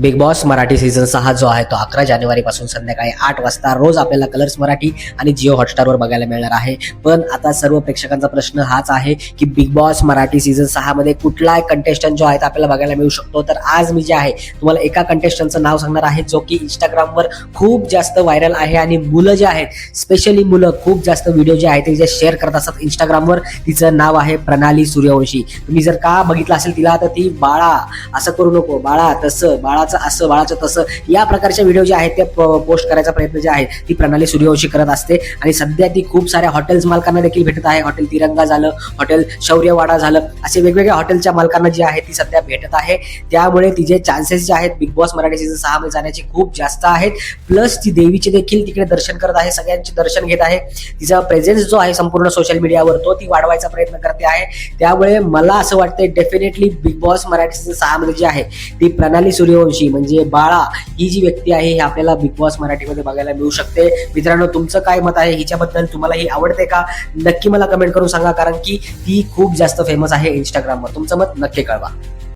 Big Boss Marathi season सहा जो आहे तो अकरा जानेवारीपासून संध्याकाळी आठ वाजता रोज आपल्याला कलर्स मराठी आणि जिओ हॉटस्टारवर बघायला मिळणार आहे. पण आता सर्व प्रेक्षकांचा प्रश्न हाच आहे की बिग बॉस मराठी सीझन सहा मध्ये कुठला कंटेस्टंट जो आहे तो आपल्याला बघायला मिळू शकतो? तर आज मी जे आहे तुम्हाला एका कंटेस्टंटचं नाव सांगणार आहे जो की इंस्टाग्रामवर खूप जास्त व्हायरल आहे आणि मुलं जे आहेत स्पेशली मुलं खूप जास्त व्हिडिओ जे आहेत ते जे शेअर करत असतात इंस्टाग्रामवर तिचं नाव आहे प्रणाली सूर्यवंशी. तुम्ही जर का बघितलं असेल तिला तर ती बाळा असं करू नको. बाळा तसं बाळा बाळाचं असं बाळाचं तसं. या प्रकारच्या व्हिडिओ जे आहेत ते पोस्ट करायचा प्रयत्न जे आहे ती प्रणाली सूर्यवंशी करत असते. आणि सध्या ती खूप साऱ्या हॉटेल्स मालकांना देखील भेटत आहे. हॉटेल तिरंगा झालं हॉटेल शौर्यवाडा झालं असे वेगवेगळ्या हॉटेलच्या मालकांना जे आहे ती सध्या भेटत आहे. त्यामुळे तिचे चान्सेस जे आहेत बिग बॉस मराठी सीझन सहा मध्ये जाण्याचे खूप जास्त आहेत. प्लस ती देवीचे देखील तिकडे दर्शन करत आहे सगळ्यांचे दर्शन घेत आहे. तिचा प्रेझेन्स जो आहे संपूर्ण सोशल मीडियावर तो ती वाढवायचा प्रयत्न करते आहे. त्यामुळे मला असं वाटतंय definitely Bigg Boss Marathi season सहा मध्ये जी आहे ती प्रणाली सूर्यवंशी म्हणजे बाळा ही जी व्यक्ती आहे ही आपल्याला बिग बॉस मराठीमध्ये बघायला मिळू शकते. मित्रांनो तुमचं काय मत आहे? हिच्याबद्दल तुम्हाला ही आवडते का? नक्की मला कमेंट करून सांगा कारण की ती खूप जास्त फेमस आहे इंस्टाग्रामवर तुमचं मत नक्की कळवा.